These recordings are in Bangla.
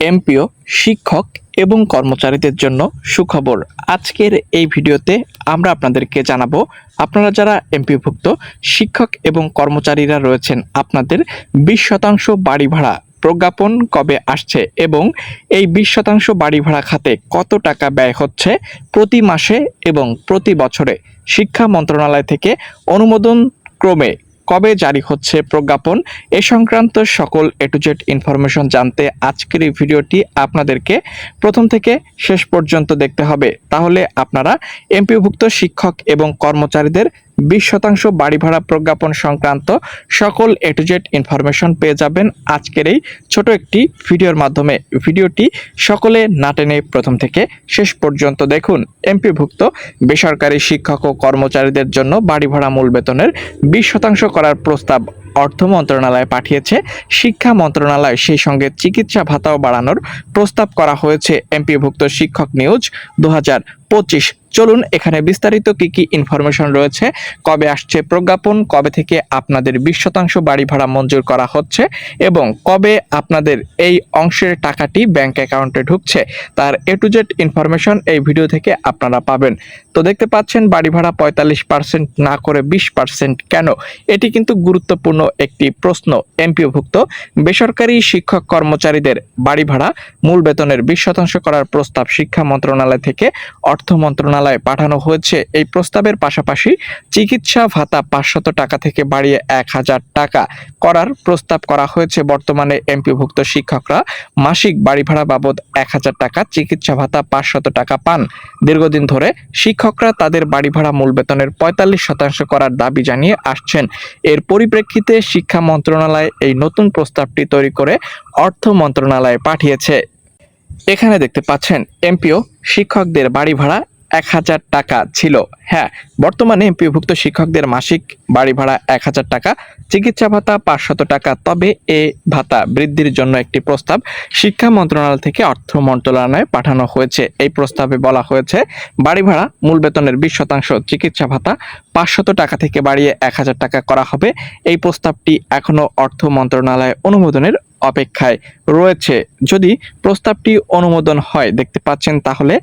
এমপিও, শিক্ষক এবং কর্মচারীদের জন্য সুখবর। আজকের এই ভিডিওতে আমরা আপনাদেরকে জানাব, আপনারা যারা এমপিভুক্ত, শিক্ষক এবং কর্মচারীরা রয়েছেন, আপনাদের বিশ শতাংশ বাড়ি ভাড়া প্রজ্ঞাপন কবে আসছে এবং এই বিশ শতাংশ বাড়ি ভাড়া খাতে কত টাকা ব্যয় হচ্ছে প্রতি মাসে এবং প্রতি বছরে? শিক্ষা মন্ত্রণালয় থেকে অনুমোদন ক্রমে কবে জারি হচ্ছে প্রজ্ঞাপন? এ সংক্রান্ত সকল এ টু জেড ইনফরমেশন জানতে আজকের এই ভিডিওটি আপনাদেরকে প্রথম থেকে শেষ পর্যন্ত দেখতে হবে। তাহলে আপনারা এমপিভুক্ত শিক্ষক এবং কর্মচারীদের বিশ শতাংশ বাড়ি ভাড়া প্রজ্ঞাপন সংক্রান্ত সকল এ টু জেড ইনফরমেশন পেয়ে যাবেন আজকের এই ছোট একটি ভিডিওর মাধ্যমে। ভিডিওটি সকলে না টেনে প্রথম থেকে শেষ পর্যন্ত দেখুন। এমপিভুক্ত বেসরকারি শিক্ষক ও কর্মচারীদের জন্য বাড়ি ভাড়া মূল বেতনের বিশ শতাংশ করার প্রস্তাব অর্থ মন্ত্রণালয়ে পাঠিয়েছে। শিক্ষা মন্ত্রণালয় সেই সঙ্গে চিকিৎসা ভাতাও বাড়ানোর প্রস্তাব করা হয়েছে। এমপিভুক্ত শিক্ষক নিউজ দু হাজার পঁচিশ। চলুন এখানে বিস্তারিত কি কি ইনফরমেশন রয়েছে, কবে আসছে প্রজ্ঞাপন, কবে থেকে আপনাদের বিশ শতাংশ বাড়ি ভাড়া মঞ্জুর করা হচ্ছে এবং কবে আপনাদের এই অংশের টাকাটি ব্যাংক অ্যাকাউন্টে ঢুকছে, তার এ টু জেড ইনফরমেশন এই ভিডিও থেকে আপনারা পাবেন। তো দেখতে পাচ্ছেন, বাড়ি ভাড়া পঁয়তাল্লিশ পার্সেন্ট না করে বিশ পার্সেন্ট কেন? এটি কিন্তু গুরুত্বপূর্ণ একটি প্রশ্ন, এমপিওভুক্ত বেসরকারি শিক্ষক কর্মচারীদের বাড়ি ভাড়া মূল বেতনের বিশ শতাংশ করার প্রস্তাব শিক্ষা মন্ত্রণালয় থেকে অর্থ মন্ত্রণালয়ে পাঠানো হয়েছে। এই প্রস্তাবের পাশাপাশি চিকিৎসা ভাতা পাঁচশত টাকা থেকে বাড়িয়ে এক হাজার টাকা করার প্রস্তাব করা হয়েছে। বর্তমানে এমপিভুক্ত শিক্ষকরা মাসিক বাড়ি ভাড়া বাবদ এক হাজার টাকা, চিকিৎসা ভাতা পাঁচশত টাকা পান। দীর্ঘদিন ধরে শিক্ষকরা তাদের বাড়ি ভাড়া মূল বেতনের পঁয়তাল্লিশ শতাংশ করার দাবি জানিয়ে আসছেন। এর পরিপ্রেক্ষিতে শিক্ষা মন্ত্রণালয় এই নতুন প্রস্তাবটি তৈরি করে অর্থ মন্ত্রণালয়ে পাঠিয়েছে। এখানে দেখতে পাচ্ছেন এমপিও শিক্ষকদের বাড়ি ভাড়া এক হাজার টাকা ছিল। হ্যাঁ বর্তমানে এমপিওভুক্ত শিক্ষকদের মাসিক বাড়ি ভাড়া এক হাজার টাকা, চিকিৎসা ভাতা পাঁচশত টাকা। তবে এ ভাতা বৃদ্ধির জন্য একটি প্রস্তাব শিক্ষা মন্ত্রণালয় থেকে অর্থ মন্ত্রণালয়ে পাঠানো হয়েছে। এই প্রস্তাবে বলা হয়েছে, বাড়ি ভাড়া মূল বেতনের বিশ শতাংশ, চিকিৎসা ভাতা পাঁচশত টাকা থেকে বাড়িয়ে এক হাজার টাকা করা হবে। এই প্রস্তাবটি এখনও অর্থ মন্ত্রণালয় অনুমোদনের অপেক্ষায় রয়েছে। যদি প্রস্তাবটি অনুমোদন হয়, দেখতে পাচ্ছেন তাহলে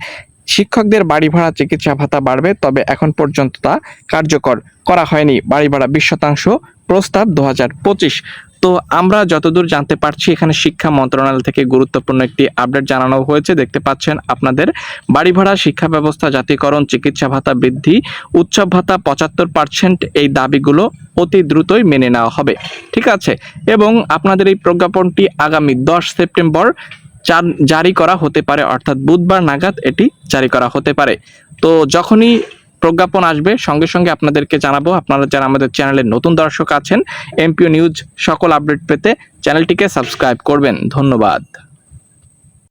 শিক্ষকদের বাড়ি ভাড়া চিকিৎসা ভাতা বাড়বে, তবে এখন পর্যন্ত তা কার্যকর করা হয়নি। বাড়ি ভাড়া বিশ শতাংশ প্রস্তাব দু হাজার পঁচিশ তো আমরা যতদূর জানতে পারছি, এখানে শিক্ষা মন্ত্রণালয় থেকে গুরুত্বপূর্ণ একটি আপডেট জানানো হয়েছে। দেখতে পাচ্ছেন আপনাদের বাড়ি ভাড়া শিক্ষা ব্যবস্থা, জাতীয়করণ, চিকিৎসা ভাতা বৃদ্ধি, উৎসব ভাতা পঁচাত্তর পার্সেন্ট এই দাবিগুলো অতি দ্রুতই মেনে নেওয়া হবে। ঠিক আছে? এবং আপনাদের এই প্রজ্ঞাপনটি আগামী দশ সেপ্টেম্বর জারি করা হতে পারে, অর্থাৎ বুধবার নাগাদ এটি জারি করা হতে পারে। তো যখনই প্রজ্ঞাপন আসবে। সঙ্গে সঙ্গে আপনাদেরকে জানাব, আপনারা যারা আমাদের চ্যানেলে নতুন দর্শক আছেন, এমপিও নিউজ সকল আপডেট পেতে চ্যানেলটিকে সাবস্ক্রাইব করবেন। ধন্যবাদ।